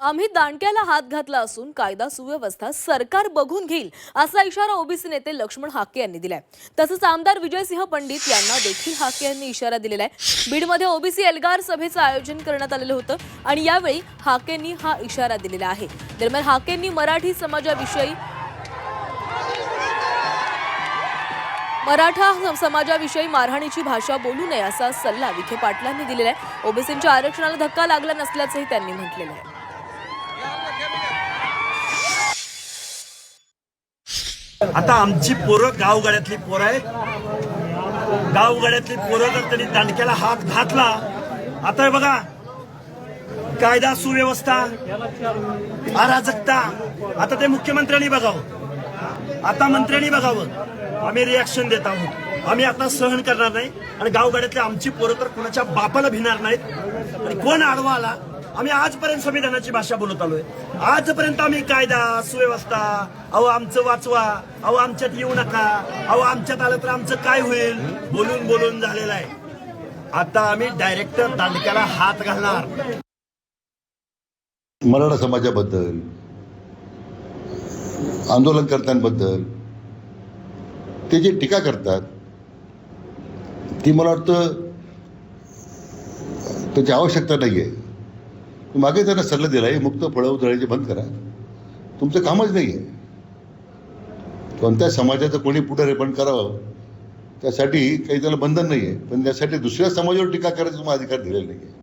आम्ही दांडक्याला हात घातला असून कायदा सुव्यवस्था सरकार बघून घेईल असा इशारा ओबीसी नेते लक्ष्मण हाके यांनी दिलाय. तसंच आमदार विजयसिंह पंडित यांना देखील हाके यांनी इशारा दिलेला आहे. बीडमध्ये ओबीसी एल्गार सभेचं आयोजन करण्यात आलेलं होतं आणि यावेळी हाकेंनी हा इशारा दिलेला आहे. दरम्यान हाकेंनी मराठी समाजाविषयी मराठा समाजाविषयी मारहाणीची भाषा बोलू नये असा सल्ला विखे पाटलांनी दिलेला आहे. ओबीसींच्या आरक्षणाला धक्का लागला नसल्याचंही त्यांनी म्हटलेलं आहे. आता आमची पोरं गावगाड्यातली पोरं आहेत. गावगाड्यातली पोरं जर त्यांनी दांडक्याला हात घातला आता बघा कायदा सुव्यवस्था अराजकता आता ते मुख्यमंत्र्यांनी बघावं. आता मंत्र्यांनी बघावं. आम्ही रिॲक्शन देत आहोत. आम्ही आता सहन करणार नाही. आणि गावगाड्यातले आमची पोरं तर कोणाच्या बापाला भिणार नाहीत. आणि कोण आडवा आला आम्ही आजपर्यंत संविधानाची भाषा बोलत आलोय. आजपर्यंत आम्ही कायदा सुव्यवस्था अहो आमचं वाचवा अहो आमच्यात येऊ नका अहो आमच्यात आलं तर आमचं काय होईल? बोलून बोलून झालेलं आहे. आता आम्ही डायरेक्ट दांडक्याला हात घालणार. मराठा समाजाबद्दल आंदोलनकर्त्यांबद्दल ते जे टीका करतात ती मला वाटतं त्याची आवश्यकता नाही आहे मागे त्यांना सल्ला दिला आहे मुक्त फळं उधळायचे बंद करा. तुमचं कामच नाही आहे कोणत्या समाजाचं कोणी पुढारीपण करावं त्यासाठी काही त्याला बंधन नाही आहे पण त्यासाठी दुसऱ्या समाजावर टीका करायचा तुम्हाला अधिकार दिलेला नाही आहे